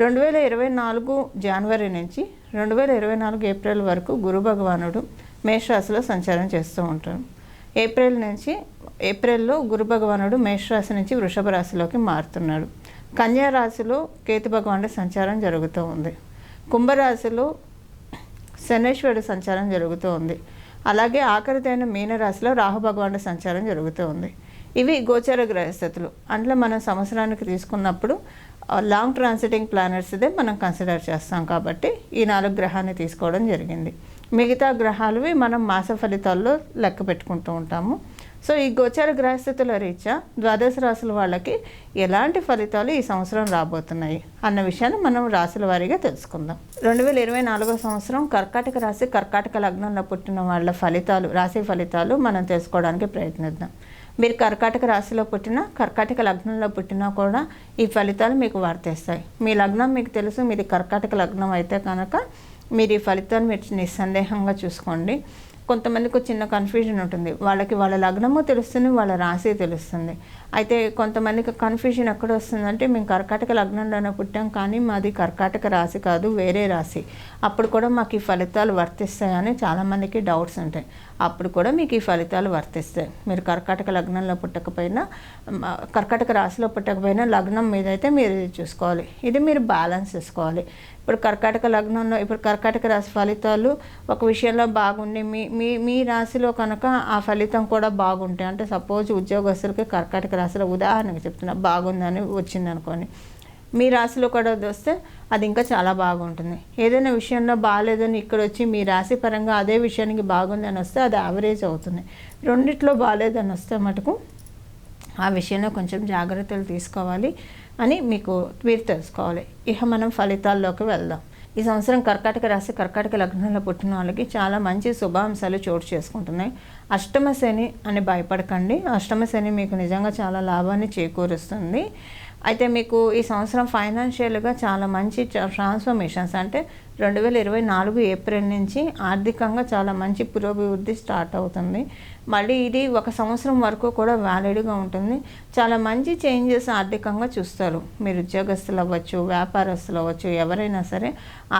రెండు వేల ఇరవై నాలుగు జనవరి నుంచి రెండు వేల ఇరవై నాలుగు ఏప్రిల్ వరకు గురు భగవానుడు మేషరాశిలో సంచారం చేస్తూ ఉంటాడు ఏప్రిల్ నుంచి ఏప్రిల్లో గురు భగవానుడు మేషరాశి నుంచి వృషభ రాశిలోకి మారుతున్నాడు. కన్యా రాశిలో కేతు భగవానుడి సంచారం జరుగుతూ ఉంది. కుంభరాశిలో శనేశ్వరుడు సంచారం జరుగుతూ ఉంది. అలాగే ఆఖరిదైన మీనరాశిలో రాహు భగవానుడి సంచారం జరుగుతూ ఉంది. ఇవి గోచర గ్రహస్థితులు. అందులో మనం సంవత్సరానికి తీసుకున్నప్పుడు లాంగ్ ట్రాన్సిటింగ్ ప్లానెట్స్ ఇదే మనం కన్సిడర్ చేస్తాం కాబట్టి ఈ నాలుగు గ్రహాన్ని తీసుకోవడం జరిగింది. మిగతా గ్రహాలవి మనం మాస ఫలితాల్లో లెక్క పెట్టుకుంటూ ఉంటాము. సో ఈ గోచర గ్రహస్థితుల రీత్యా ద్వాదశ రాశుల వాళ్ళకి ఎలాంటి ఫలితాలు ఈ సంవత్సరం రాబోతున్నాయి అన్న విషయాన్ని మనం రాశుల వారీగా తెలుసుకుందాం. రెండు వేల ఇరవై నాలుగో సంవత్సరం కర్కాటక రాశి కర్కాటక లగ్నంలో పుట్టిన వాళ్ళ ఫలితాలు రాశి ఫలితాలు మనం తెలుసుకోవడానికి ప్రయత్నిద్దాం. మీరు కర్కాటక రాశిలో పుట్టినా కర్కాటక లగ్నంలో పుట్టినా కూడా ఈ ఫలితాలు మీకు వర్తిస్తాయి. మీ లగ్నం మీకు తెలుసు మీది కర్కాటక లగ్నం అయితే కనుక మీరు ఈ ఫలితాన్ని మీరు నిస్సందేహంగా చూసుకోండి. కొంతమందికి చిన్న కన్ఫ్యూజన్ ఉంటుంది. వాళ్ళకి వాళ్ళ లగ్నము తెలుస్తుంది వాళ్ళ రాశి తెలుస్తుంది. అయితే కొంతమందికి కన్ఫ్యూజన్ ఎక్కడ వస్తుందంటే మేము కర్కాటక లగ్నంలోనే పుట్టాం కానీ మాది కర్కాటక రాశి కాదు వేరే రాశి. అప్పుడు కూడా మాకు ఈ ఫలితాలు వర్తిస్తాయని చాలామందికి డౌట్స్ ఉంటాయి. అప్పుడు కూడా మీకు ఈ ఫలితాలు వర్తిస్తాయి. మీరు కర్కాటక లగ్నంలో పుట్టకపోయినా కర్కాటక రాశిలో పుట్టకపోయినా లగ్నం మీద అయితే మీరు ఇది చూసుకోవాలి. ఇది మీరు బ్యాలెన్స్ చేసుకోవాలి. ఇప్పుడు కర్కాటక లగ్నంలో ఇప్పుడు కర్కాటక రాశి ఫలితాలు ఒక విషయంలో బాగుండి మీ మీ మీ రాశిలో కనుక ఆ ఫలితం కూడా బాగుంటాయి అంటే సపోజ్ ఉద్యోగస్తులకి కర్కాటక రాశిలో ఉదాహరణకు చెప్తున్నా బాగుందని వచ్చింది అనుకోండి మీ రాశిలో కూడా వస్తే అది ఇంకా చాలా బాగుంటుంది. ఏదైనా విషయంలో బాగాలేదని ఇక్కడ వచ్చి మీ రాశి పరంగా అదే విషయానికి బాగుందని వస్తే అది యావరేజ్ అవుతుంది. రెండిట్లో బాగాలేదని వస్తే మటుకు ఆ విషయంలో కొంచెం జాగ్రత్తలు తీసుకోవాలి అని మీకు మీరు తెలుసుకోవాలి. ఇక మనం ఫలితాల్లోకి వెళ్దాం. ఈ సంవత్సరం కర్కాటక రాశి కర్కాటక లగ్నంలో పుట్టిన వాళ్ళకి చాలా మంచి శుభాంశాలు చోటు చేసుకుంటున్నాయి. అష్టమ శని అని భయపడకండి. అష్టమ శని మీకు నిజంగా చాలా లాభాన్ని చేకూరుస్తుంది. అయితే మీకు ఈ సంవత్సరం ఫైనాన్షియల్గా చాలా మంచి ట్రాన్స్ఫర్మేషన్స్ అంటే రెండు వేల ఇరవై నాలుగు ఏప్రిల్ నుంచి ఆర్థికంగా చాలా మంచి పురోభివృద్ధి స్టార్ట్ అవుతుంది. మళ్ళీ ఇది ఒక సంవత్సరం వరకు కూడా వ్యాలిడ్గా ఉంటుంది. చాలా మంచి చేంజెస్ ఆర్థికంగా చూస్తారు. మీరు ఉద్యోగస్తులు అవ్వచ్చు వ్యాపారస్తులు అవ్వచ్చు ఎవరైనా సరే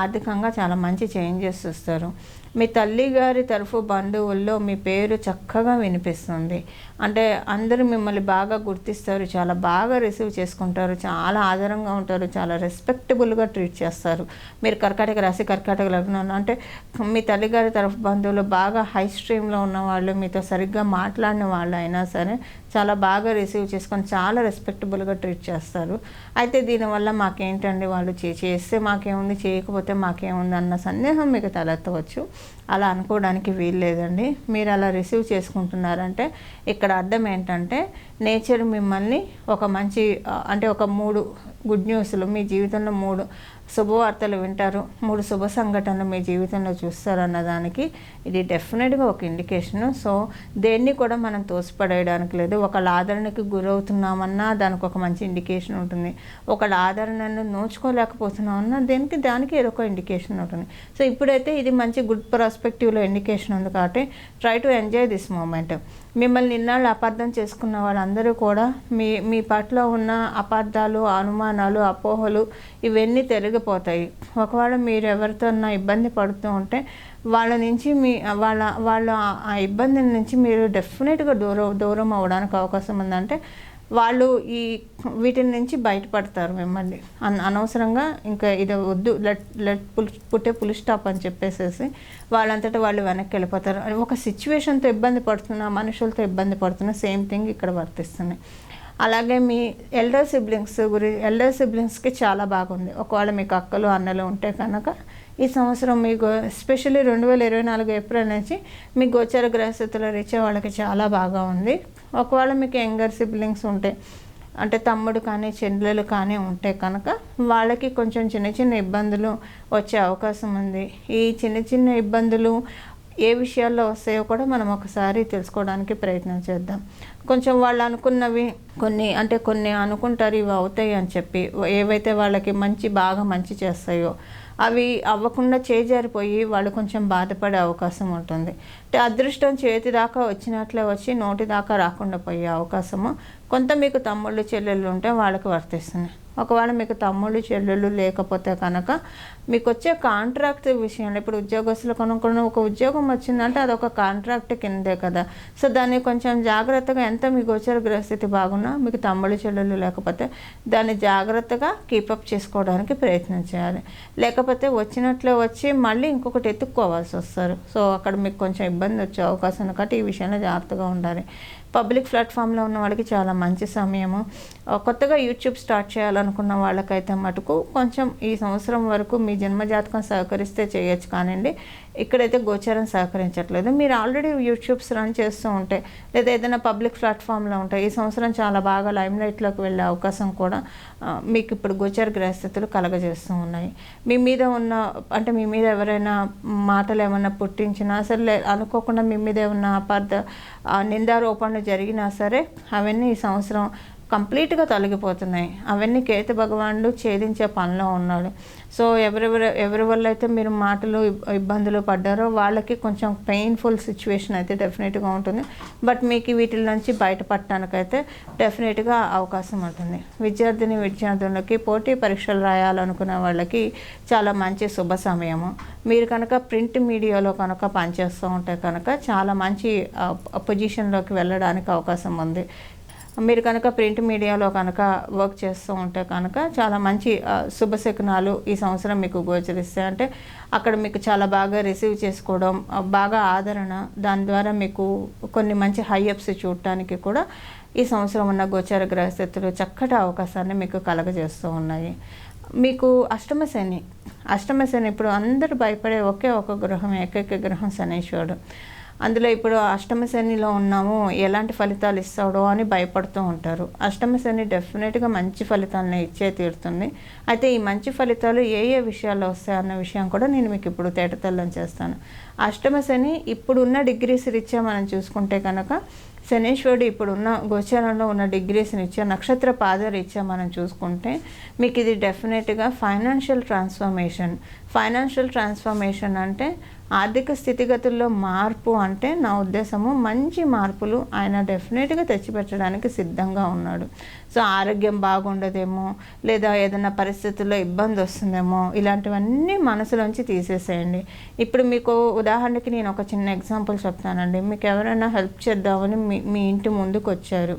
ఆర్థికంగా చాలా మంచి చేంజెస్ చూస్తారు మీ తల్లి గారి తరఫు బంధువుల్లో మీ పేరు చక్కగా వినిపిస్తుంది. అంటే అందరూ మిమ్మల్ని బాగా గుర్తిస్తారు చాలా బాగా రిసీవ్ చేసుకుంటారు చాలా ఆదరంగా ఉంటారు చాలా రెస్పెక్టబుల్గా ట్రీట్ చేస్తారు. మీరు కర్కాటక రాశి కర్కాటక లగ్నం అంటే మీ తల్లిగారి తరఫు బంధువులు బాగా హై స్ట్రీమ్లో ఉన్న వాళ్ళు మీతో సరిగ్గా మాట్లాడిన వాళ్ళు అయినా సరే చాలా బాగా రిసీవ్ చేసుకొని చాలా రెస్పెక్టబుల్గా ట్రీట్ చేస్తారు. అయితే దీనివల్ల మాకేంటండి వాళ్ళు చే- చేస్తే మాకేముంది చేయకపోతే మాకేముంది అన్న సందేహం మీకు తలెత్తవచ్చు. అలా అనుకోవడానికి వీలు లేదండి మీరు అలా రిసీవ్ చేసుకుంటున్నారంటే ఇక్కడ అర్థం ఏంటంటే నేచర్ మిమ్మల్ని ఒక మంచి అంటే ఒక మూడు గుడ్ న్యూస్లు మీ జీవితంలో మూడు శుభవార్తలు వింటారు మూడు శుభ సంఘటనలు మీ జీవితంలో చూస్తారు అన్నదానికి ఇది డెఫినెట్గా ఒక ఇండికేషన్. సో దేన్ని కూడా మనం తోసిపడేయడానికి లేదు ఒకళ్ళ ఆదరణకి గురవుతున్నామన్నా దానికి ఒక మంచి ఇండికేషన్ ఉంటుంది. ఒకళ్ళ ఆదరణను నోచుకోలేకపోతున్నామన్నా దేనికి దానికి ఏదో ఒక ఇండికేషన్ ఉంటుంది. సో ఇప్పుడైతే ఇది మంచి గుడ్ పర్స్పెక్టివ్లో ఇండికేషన్ ఉంది కాబట్టి try to enjoy this moment మిమ్మల్ని ఇన్నాళ్ళు అపార్థం చేసుకున్న వాళ్ళందరూ కూడా మీ మీ పట్ల ఉన్న అపార్థాలు అనుమానాలు అపోహలు ఇవన్నీ తొలగిపోతాయి. ఒకవేళ మీరు ఎవరితోన్నా ఇబ్బంది పడుతూ ఉంటే వాళ్ళ నుంచి మీ వాళ్ళ వాళ్ళ ఆ- ఇబ్బంది నుంచి మీరు డెఫినెట్గా దూరం దూరం అవడానికి అవకాశం ఉందంటే వాళ్ళు ఈ వీటి నుంచి బయటపడతారు మిమ్మల్ని. అన్ అనవసరంగా ఇంకా ఇది వద్దు లెట్ లెట్ పుల్ పుట్టే పులి స్టాప్ అని చెప్పేసేసి వాళ్ళంతటా వాళ్ళు వెనక్కి వెళ్ళిపోతారు. ఒక సిచ్యువేషన్తో ఇబ్బంది పడుతున్న మనుషులతో ఇబ్బంది పడుతున్న సేమ్ థింగ్ ఇక్కడ వర్తిస్తున్నాయి అలాగే మీ ఎల్డర్ సిబ్లింగ్స్ గురి ఎల్డర్ సిబ్లింగ్స్కి చాలా బాగుంది. ఒకవేళ మీకు అక్కలు అన్నలు ఉంటే కనుక ఈ సంవత్సరం మీకు ఎస్పెషల్లీ రెండు వేల ఇరవై నాలుగు ఏప్రిల్ నుంచి మీ గోచర గ్రహస్థితుల రీచే వాళ్ళకి చాలా బాగా ఉంది. ఒకవేళ మీకు యంగర్ సిబ్లింగ్స్ ఉంటే అంటే తమ్ముడు కానీ చెల్లెలు కానీ ఉంటే కనుక వాళ్ళకి కొంచెం చిన్న చిన్న ఇబ్బందులు వచ్చే అవకాశం ఉంది. ఈ చిన్న చిన్న ఇబ్బందులు ఏ విషయాల్లో వస్తాయో కూడా మనం ఒకసారి తెలుసుకోవడానికి ప్రయత్నం చేద్దాం. కొంచెం వాళ్ళు అనుకున్నవి కొన్ని అంటే కొన్ని అనుకుంటారు ఇవి అవుతాయి అని చెప్పి ఏవైతే వాళ్ళకి మంచి బాగా మంచి చేస్తాయో అవి అవ్వకుండా చేజారిపోయి వాళ్ళు కొంచెం బాధపడే అవకాశం ఉంటుంది. అంటే అదృష్టం చేతి దాకా వచ్చినట్లే వచ్చి నోటి దాకా రాకుండా పోయే అవకాశము కొంత మీకు తమ్ముళ్ళు చెల్లెళ్ళు ఉంటే వాళ్ళకి వర్తిస్తున్నాయి ఒకవేళ మీకు తమ్ముళ్ళు చెల్లెళ్ళు లేకపోతే కనుక మీకు వచ్చే కాంట్రాక్ట్ విషయంలో ఇప్పుడు ఉద్యోగస్తులు కొనుక్కున్న ఒక ఉద్యోగం వచ్చిందంటే అది ఒక కాంట్రాక్ట్ కిందే కదా. సో దాన్ని కొంచెం జాగ్రత్తగా ఎంత మీ గోచర గ్రహస్థితి బాగున్నా మీకు తమ్ముళ్ళు చెల్లెళ్ళు లేకపోతే దాన్ని జాగ్రత్తగా కీపప్ చేసుకోవడానికి ప్రయత్నం చేయాలి. లేకపోతే వచ్చినట్లే వచ్చి మళ్ళీ ఇంకొకటి ఎత్తుక్కోవాల్సి వస్తారు. సో అక్కడ మీకు కొంచెం ఇబ్బంది వచ్చే అవకాశం కాబట్టి ఈ విషయంలో జాగ్రత్తగా ఉండాలి. పబ్లిక్ ప్లాట్ఫామ్లో ఉన్న వాళ్ళకి చాలా మంచి సమయము. కొత్తగా యూట్యూబ్ స్టార్ట్ చేయాలనుకున్న వాళ్ళకైతే మటుకు కొంచెం ఈ సంవత్సరం వరకు మీ జన్మజాతకం సహకరిస్తే చేయొచ్చు కానివ్వండి. ఇక్కడైతే గోచరం సహకరించట్లేదు. మీరు ఆల్రెడీ యూట్యూబ్స్ రన్ చేస్తూ ఉంటే లేదా ఏదైనా పబ్లిక్ ప్లాట్ఫామ్లో ఉంటే ఈ సంవత్సరం చాలా బాగా లైమ్లైట్లోకి వెళ్ళే అవకాశం కూడా మీకు ఇప్పుడు గోచర గ్రహస్థితులు కలగజేస్తూ ఉన్నాయి. మీ మీద ఉన్న అంటే మీ మీద ఎవరైనా మాటలు ఏమైనా పుట్టించినా సరే అనుకోకుండా మీ మీద ఉన్న అపార్థ నిందారోపణలు జరిగినా సరే అవన్నీ ఈ సంవత్సరం కంప్లీట్గా తొలగిపోతున్నాయి. అవన్నీ కేతు భగవానుడు ఛేదించే పనిలో ఉన్నాడు. సో ఎవరెవరు ఎవరి వల్ల అయితే మీరు మాటలు ఇబ్బందులు పడ్డారో వాళ్ళకి కొంచెం పెయిన్ఫుల్ సిచ్యువేషన్ అయితే డెఫినెట్గా ఉంటుంది. బట్ మీకు వీటి నుంచి బయటపడటానికైతే డెఫినెట్గా అవకాశం ఉంటుంది. విద్యార్థిని విద్యార్థులకి పోటీ పరీక్షలు రాయాలనుకునే వాళ్ళకి చాలా మంచి శుభ సమయము. మీరు కనుక ప్రింట్ మీడియాలో కనుక పనిచేస్తూ ఉంటే కనుక చాలా మంచి పొజిషన్లోకి వెళ్ళడానికి అవకాశం ఉంది. మీరు కనుక ప్రింట్ మీడియాలో కనుక వర్క్ చేస్తూ ఉంటే కనుక చాలా మంచి శుభశకునాలు ఈ సంవత్సరం మీకు గోచరిస్తాయి. అంటే అక్కడ మీకు చాలా బాగా రిసీవ్ చేసుకోవడం బాగా ఆదరణ దాని ద్వారా మీకు కొన్ని మంచి హైఅప్స్ చూడటానికి కూడా ఈ సంవత్సరం ఉన్న గోచార గ్రహస్థితులు చక్కటి అవకాశాన్ని మీకు కలగజేస్తూ ఉన్నాయి. మీకు అష్టమ శని అష్టమ శని ఇప్పుడు అందరూ భయపడే ఒకే ఒక గ్రహం ఏకైక గ్రహం శనీశ్వరుడు. అందులో ఇప్పుడు అష్టమ శనిలో ఉన్నాము ఎలాంటి ఫలితాలు ఇస్తాడో అని భయపడుతూ ఉంటారు. అష్టమ శని డెఫినెట్గా మంచి ఫలితాలను ఇచ్చే తీరుతుంది. అయితే ఈ మంచి ఫలితాలు ఏ ఏ విషయాల్లో వస్తాయన్న విషయం కూడా నేను మీకు ఇప్పుడు తేటతెల్లం చేస్తాను. అష్టమ శని ఇప్పుడున్న డిగ్రీస్ రీత్యా మనం చూసుకుంటే కనుక శనీశ్వరుడు ఇప్పుడున్న గోచరంలో ఉన్న డిగ్రీస్ని ఇచ్చే నక్షత్ర పాదరీత్యా మనం చూసుకుంటే మీకు ఇది డెఫినెట్గా ఫైనాన్షియల్ ట్రాన్స్ఫర్మేషన్ ఫైనాన్షియల్ ట్రాన్స్ఫర్మేషన్ అంటే ఆర్థిక స్థితిగతుల్లో మార్పు అంటే నా ఉద్దేశము మంచి మార్పులు ఆయన డెఫినెట్గా తెచ్చిపెట్టడానికి సిద్ధంగా ఉన్నాడు. సో ఆరోగ్యం బాగుండదేమో లేదా ఏదైనా పరిస్థితుల్లో ఇబ్బంది వస్తుందేమో ఇలాంటివన్నీ మనసులోంచి తీసేసేయండి. ఇప్పుడు మీకు ఉదాహరణకి నేను ఒక చిన్న ఎగ్జాంపుల్ చెప్తానండి. మీకు ఎవరైనా హెల్ప్ చేద్దామని మీ మీ ఇంటి ముందుకు వచ్చారు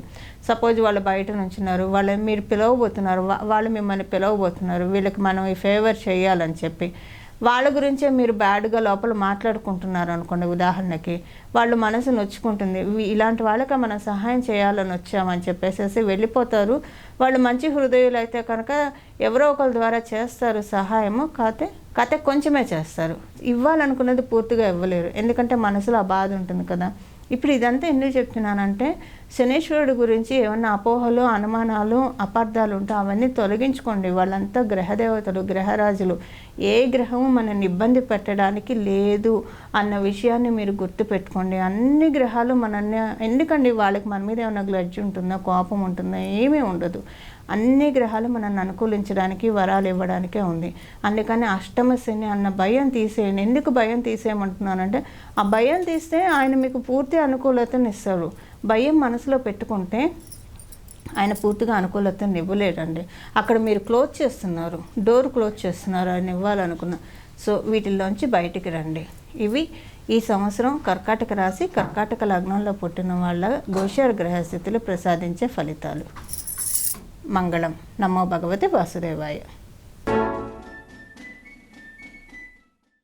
సపోజ్ వాళ్ళు బయట నుంచున్నారు వాళ్ళని మీరు పిలవబోతున్నారు వాళ్ళు మిమ్మల్ని పిలవబోతున్నారు వీళ్ళకి మనం ఈ ఫేవర్ చేయాలని చెప్పి. వాళ్ళ గురించే మీరు బ్యాడ్గా లోపల మాట్లాడుకుంటున్నారు అనుకోండి ఉదాహరణకి. వాళ్ళు మనసు నొచ్చుకుంటుంది. ఇలాంటి వాళ్ళకి మనం సహాయం చేయాలని వచ్చామని చెప్పేసి వెళ్ళిపోతారు. వాళ్ళు మంచి హృదయులు అయితే కనుక ఎవరో ఒకరి ద్వారా చేస్తారు సహాయము. కాతే కాతే కొంచెమే చేస్తారు. ఇవ్వాలనుకున్నది పూర్తిగా ఇవ్వలేరు. ఎందుకంటే మనసులో ఆ బాధ ఉంటుంది కదా. ఇప్పుడు ఇదంతా ఎందుకు చెప్తున్నానంటే శనీశ్వరుడు గురించి ఏమన్నా అపోహలు అనుమానాలు అపార్థాలు ఉంటే అవన్నీ తొలగించుకోండి. వాళ్ళంతా గ్రహదేవతలు గ్రహరాజులు. ఏ గ్రహము మనల్ని ఇబ్బంది పెట్టడానికి లేదు అన్న విషయాన్ని మీరు గుర్తుపెట్టుకోండి. అన్ని గ్రహాలు మనల్ని ఎందుకండి వాళ్ళకి మన మీద ఏమైనా గ్లడ్జ్ ఉంటుందా కోపం ఉంటుందా ఏమీ ఉండదు. అన్ని గ్రహాలు మనల్ని అనుకూలించడానికి వరాలు ఇవ్వడానికే ఉంది. అందుకని అష్టమ శని అన్న భయం తీసేయండి. ఎందుకు భయం తీసేయమంటున్నానంటే ఆ భయం తీస్తే ఆయన మీకు పూర్తి అనుకూలతను ఇస్తారు భయం మనసులో పెట్టుకుంటే ఆయన పూర్తిగా అనుకూలతను ఇవ్వలేడండి. అక్కడ మీరు క్లోజ్ చేస్తున్నారు. డోర్ క్లోజ్ చేస్తున్నారు ఆయన ఇవ్వాలనుకున్న. సో వీటిల్లోంచి బయటికి రండి. ఇవి ఈ సంవత్సరం కర్కాటక రాశి కర్కాటక లగ్నంలో పుట్టిన వాళ్ళ గోషర్ గ్రహస్థితులు ప్రసాదించే ఫలితాలు. మంగళం. నమో భగవతి వాసుదేవాయ.